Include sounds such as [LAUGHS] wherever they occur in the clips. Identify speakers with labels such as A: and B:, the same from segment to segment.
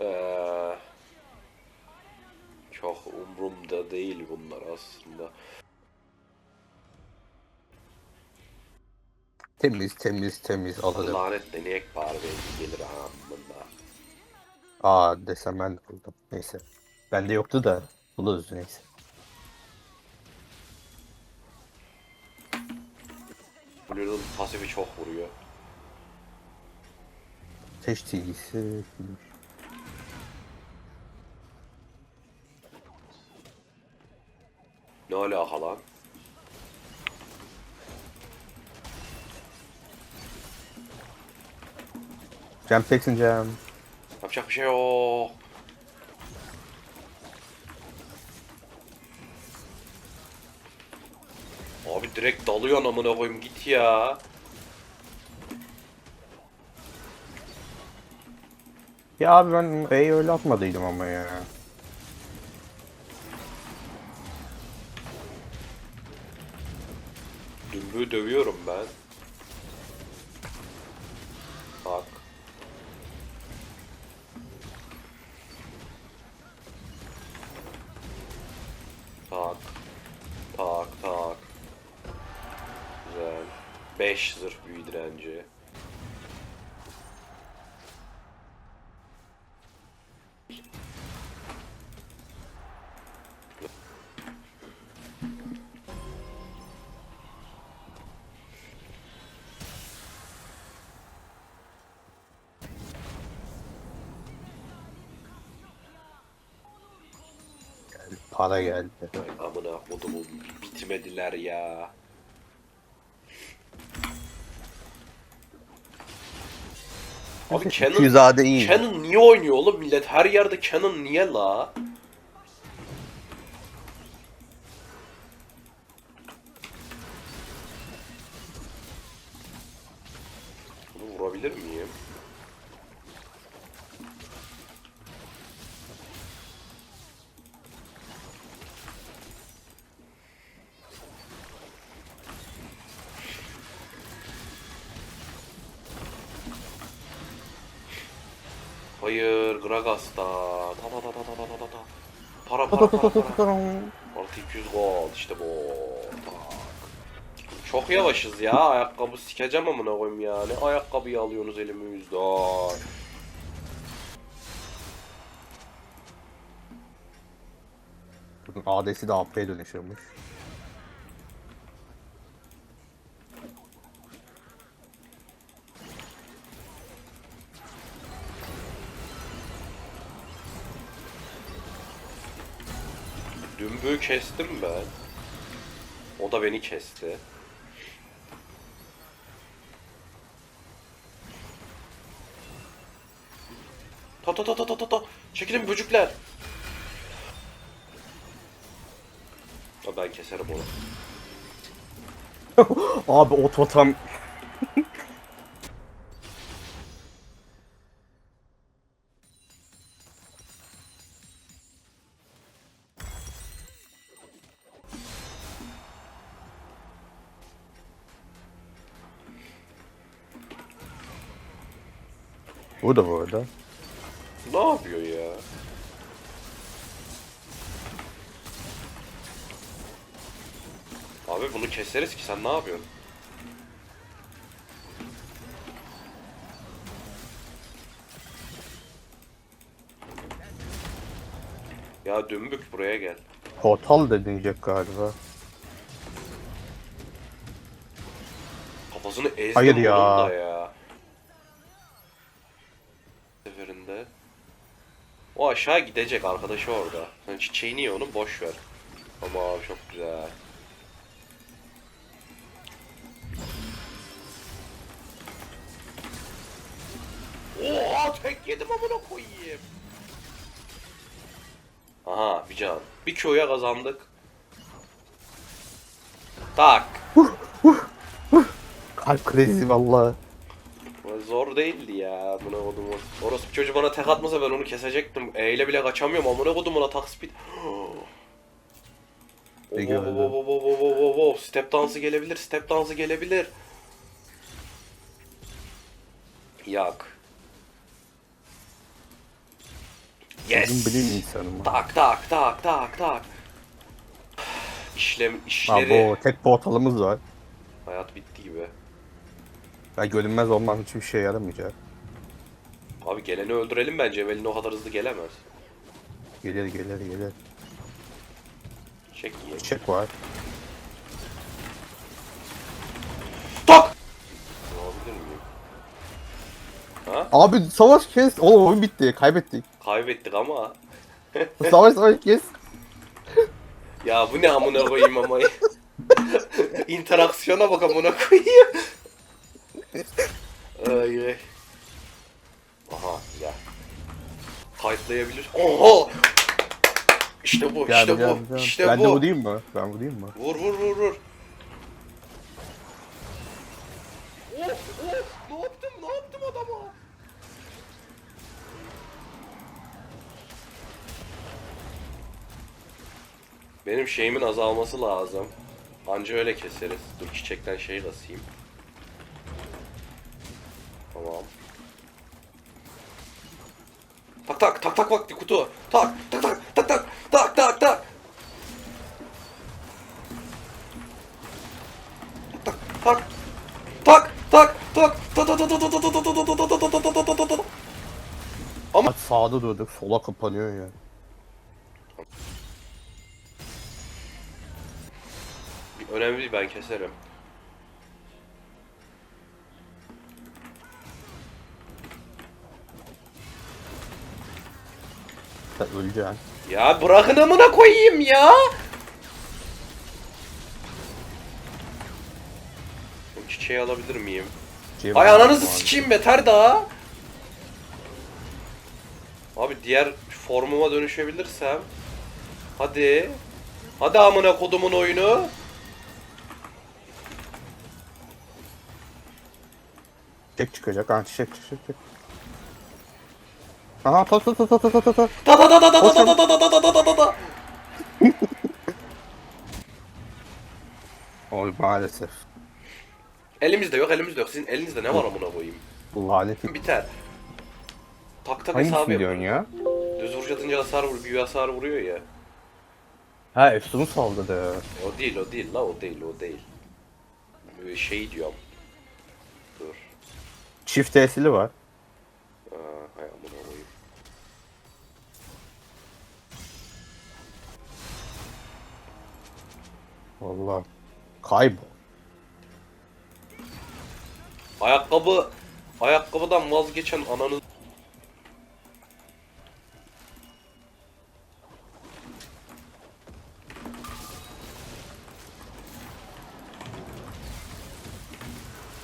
A: Ee, çok umurumda değil bunlar aslında.
B: Temiz temiz temiz alırım.
A: Lanet deneyek bari belki gelir amına.
B: Aa desem ben de buldum. Neyse. Bende yoktu da buluruz neyse.
A: Blue'nun pasifi çok vuruyor.
B: Teş tilgisi.
A: Ne alaka lan?
B: Jam teksin jam.
A: Yapacak bir şey yok. Abi direkt dalıyor amına koyayım git ya.
B: Ya abi ben E'yi öyle atmadıydım ama ya.
A: Dümbüğü dövüyorum ben. Bak. Tak. Tak tak. Güzel. 5 zırh büyü direnci.
B: Para geldi.
A: Ay amına kodumun bitmediler ya. Abi Canon,
B: iyi.
A: Canon niye oynuyor oğlum millet? Her yerde Canon niye la? Bunu vurabilir miyim? Artı 200 gold işte bu. Çok yavaşız ya. Ayakkabı sikeceğim amına koyayım ya. Ne ayakkabıyı alıyorsunuz elimizden.
B: AD'si de AP'ye dönüşüyormuş.
A: Dümbüğü kestim ben. O da beni kesti. Ta ta ta ta ta ta ta. Çekilin böcükler. Ben keserim onu. [LAUGHS]
B: Abi o totem Bu da bu arada.
A: Ne yapıyor ya? Abi bunu keseriz ki sen ne yapıyorsun? Ya dümbük buraya gel.
B: Portal da deneyecek galiba.
A: Kafasını ezdim
B: Hayır ya.
A: ya. Aşağı gidecek arkadaşı orada. Sen çiçeğini ye onu boş ver. Ama abi çok güzel. Oha tek yedim amına koyayım. Aha bir can. Bir Q'ya kazandık. Tak.
B: Kalp krizi valla.
A: Zor değildi Orası çocuğu bana tek atmasa ben onu kesecektim. E ile bile kaçamıyorum amına kodum atak speed. Oh,
B: Bir
A: oh, oh, oh, oh, oh, oh, oh. Step dansı gelebilir, step dansı gelebilir. Yak. Yes.
B: bilim insanım.
A: Tak tak tak tak tak. İşlem işleri.
B: bu tek portalımız var.
A: Hayat bitti gibi.
B: Ya görünmez olmam hiçbir şey yaramayacak.
A: Abi geleni öldürelim bence. Evelin o kadar hızlı gelemez.
B: Gelir gelir gelir.
A: Çek ye.
B: Çiçek var.
A: Tak! Alabilir miyim? Ha?
B: Abi savaş kes. Oğlum oyun bitti. Kaybettik.
A: Kaybettik ama. [LAUGHS]
B: savaş savaş kes. [LAUGHS]
A: Ya bu ne amına koyayım ama. [LAUGHS] İnteraksiyona bak amına koyayım. ay ay. Kayıtlayabilir. Oha! İşte bu,
B: Gel,
A: işte
B: gel,
A: bu,
B: gel.
A: işte
B: ben
A: bu.
B: de vurayım mı? Ben vurayım mı?
A: Vur vur vur vur. Of of ne yaptım ne yaptım adama? Benim şeyimin azalması lazım. Anca öyle keseriz. Dur çiçekten şey basayım. Tak tak tak tak vakti kutu. Tak tak tak tak tak tak tak tak. Tak tak tak tak tak tak tak tak tak tak tak tak tak tak tak tak tak tak tak
B: Bak sağda durduk. Sola kapanıyor ya.
A: Önemli değil ben keserim.
B: Sen öleceksin.
A: Ya bırakın amına koyayım ya. Bu çiçeği alabilir miyim?
B: Cem
A: Ay ananızı sikeyim beter daha. Abi diğer formuma dönüşebilirsem. Hadi. Hadi amına kodumun oyunu.
B: Çiçek çıkacak. Ha çiçek çiçek çiçek. Aha ta ta ta ta ta ta ta.
A: Da da da da da da da da da da da da da da.
B: Oy maalesef.
A: Elimizde yok elimizde yok. Sizin elinizde ne var amına koyayım?
B: Bu lanet.
A: Biter. Tak tak hesabı
B: Hangisini diyorsun
A: yapıyorum.
B: ya?
A: Düz vuruş atınca hasar vuruyor, büyü hasar vuruyor ya.
B: Ha Efsun'u saldırdı.
A: O değil, o değil la, o değil, o değil. Böyle şey diyorum. Dur.
B: Çift tesili var.
A: Aa, hay amına koyayım.
B: Vallahi. Kaybol.
A: Ayakkabı, ayakkabıdan vazgeçen ananı...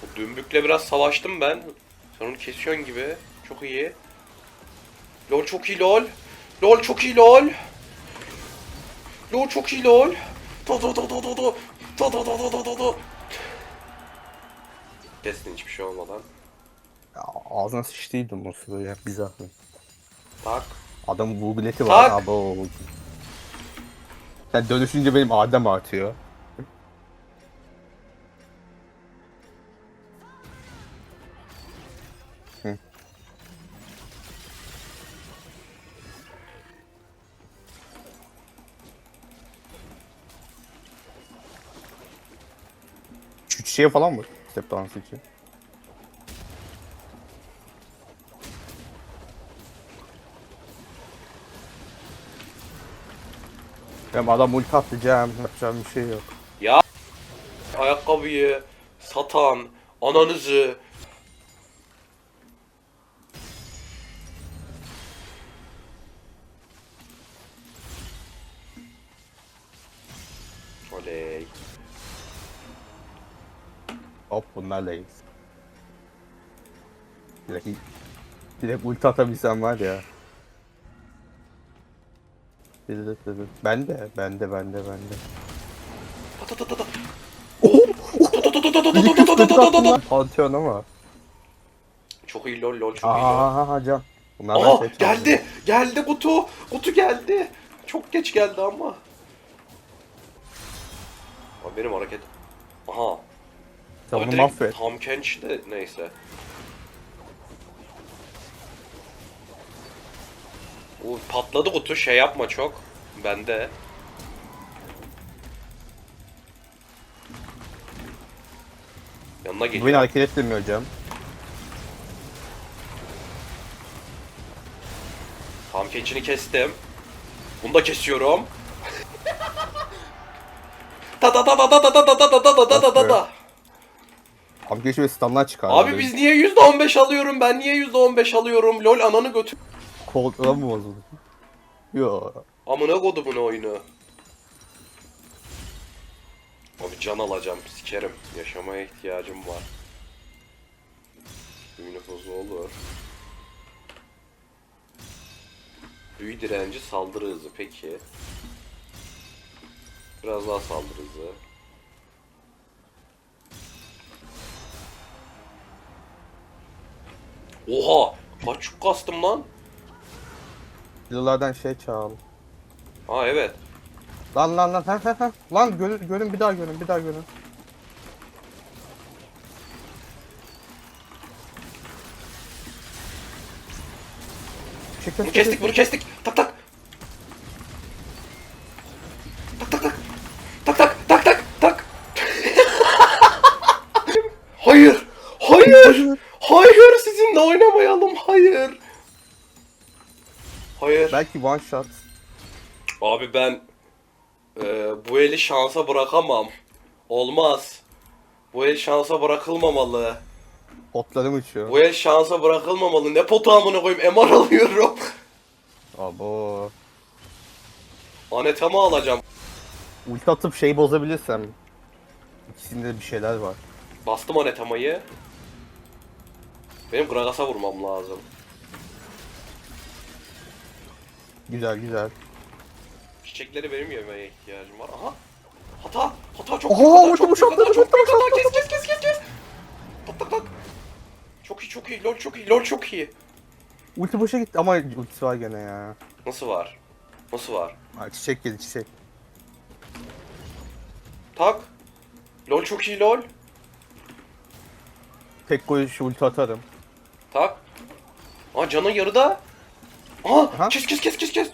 A: Bu dümbükle biraz savaştım ben. Sen onu kesiyorsun gibi. Çok iyi. Lol çok iyi lol. Lol çok iyi lol. Lol çok iyi lol. Do do do do do do. Do do do do do do do. Kestin hiçbir şey olmadan.
B: Ya, ağzına sıçtıydım o sırada ya bir zahmet.
A: Tak.
B: Adamın bu bileti var.
A: Tak.
B: Abi o. Sen dönüşünce benim adem artıyor. Çiçeğe falan mı? Step dansı için. Hem adam ulti atlayacağım, yapacağım bir şey yok.
A: Ya ayakkabıyı satan ananızı
B: Hop bunlarla iyiyiz. Direkt, direkt ulti atabilsem var ya. Ben de, ben de, ben de, ben de. [LAUGHS] Pantheon ama.
A: Çok iyi lol lol çok iyi lol.
B: Aa can. Bunlardan
A: Aa
B: şey
A: geldi. Geldi kutu. Kutu geldi. Çok geç geldi ama. Abi benim hareket. Aha. Abi
B: bunu mahvet.
A: Tam Kench de neyse. O patladı kutu şey yapma çok. Bende. Yanına
B: Bu
A: geliyor.
B: beni hareket ettirmiyor hocam.
A: Tam keçini kestim. Bunu da kesiyorum. ta ta ta ta ta ta ta ta ta ta ta ta ta ta ta.
B: Geçi ve standlar çıkar.
A: Abi biz niye %15 alıyorum? Ben niye %15 alıyorum? Lol ananı götür.
B: Koltuğa mı bozuldu? Yo.
A: Amına kodumun oyunu. Abi can alacağım, sikerim. Yaşamaya ihtiyacım var. Büyü nüfuzu olur. Büyü direnci saldırı hızı peki. Biraz daha saldırı hızı. Oha! Kaç çuk kastım lan?
B: Yıllardan şey çağıl.
A: Ha evet.
B: Lan lan lan he he he. Lan görün, görün bir daha görün bir daha görün. Çek,
A: Bunu
B: çek,
A: kestik
B: çek,
A: bunu kestik. Tak tak. Tak tak tak. Tak tak tak tak tak. [LAUGHS] hayır. Hayır. Sizinle oynamayalım. Hayır. Hayır.
B: Belki one shot.
A: Abi ben e, bu eli şansa bırakamam. Olmaz. Bu el şansa bırakılmamalı.
B: Potlarım uçuyor.
A: Bu el şansa bırakılmamalı. Ne potu amına koyayım MR alıyorum.
B: Abo.
A: Anetama alacağım.
B: Ulti atıp şey bozabilirsem. İkisinde de bir şeyler var.
A: Bastım anetemayı. Benim Gragas'a vurmam lazım.
B: Güzel güzel.
A: Çiçekleri benim yemeye ihtiyacım var. Aha! Hata! Hata çok
B: Oha,
A: hata, çok büyük hata, çok büyük hata! Kes kes kes kes kes! Tak tak tak! Çok iyi çok iyi, lol çok iyi, lol çok iyi.
B: Ulti boşa gitti ama ultisi var gene ya.
A: Nasıl var? Nasıl var?
B: Ha, çiçek geldi çiçek.
A: Tak! Lol çok iyi lol.
B: Tek gol şu ulti atarım.
A: Tak! Aa canın yarıda. Aha. Kes kes kes kes kes!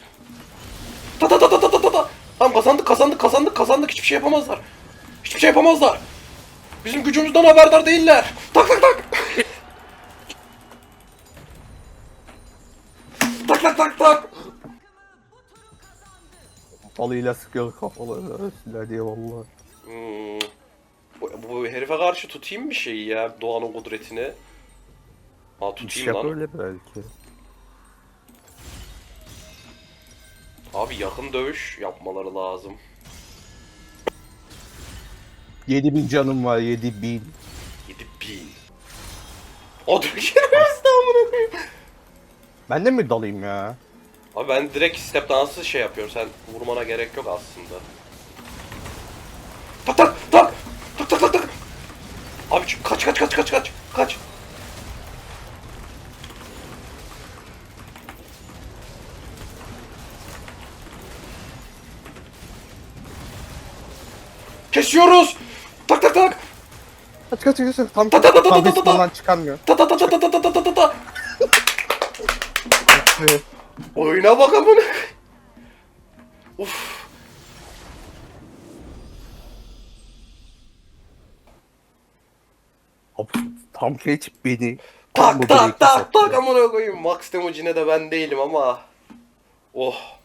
A: Ta ta ta ta ta ta ta ta! Tamam kazandık kazandık kazandık kazandık hiçbir şey yapamazlar. Hiçbir şey yapamazlar. Bizim gücümüzden haberdar değiller. Tak tak tak! [LAUGHS] tak tak tak tak!
B: Balıyla sıkıyor kafaları. Öyle diye valla.
A: Hmm. Bu, bu herife karşı tutayım bir şeyi ya doğanın kudretini. Ha tutayım lan.
B: öyle belki.
A: Abi yakın dövüş yapmaları lazım.
B: 7000 canım var 7000.
A: 7000. O dökülmez de amına koyayım.
B: Ben de mi dalayım ya?
A: Abi ben direkt step dansı şey yapıyorum. Sen vurmana gerek yok aslında. Tak tak tak. Tak tak tak tak. Abi kaç kaç kaç kaç kaç. Kaç. Kesiyoruz. Tak tak tak.
B: Kaç kaç kaç. Tam
A: Ta ta ta ta ta ta ta.
B: çıkarmıyor.
A: Ta ta ta ta ta ta ta ta ta ta. Oyuna bak amına. Uf.
B: Hop, tam geç beni.
A: Tak tak tak tak amına koyayım. Max Demogine de ben değilim ama. Oh.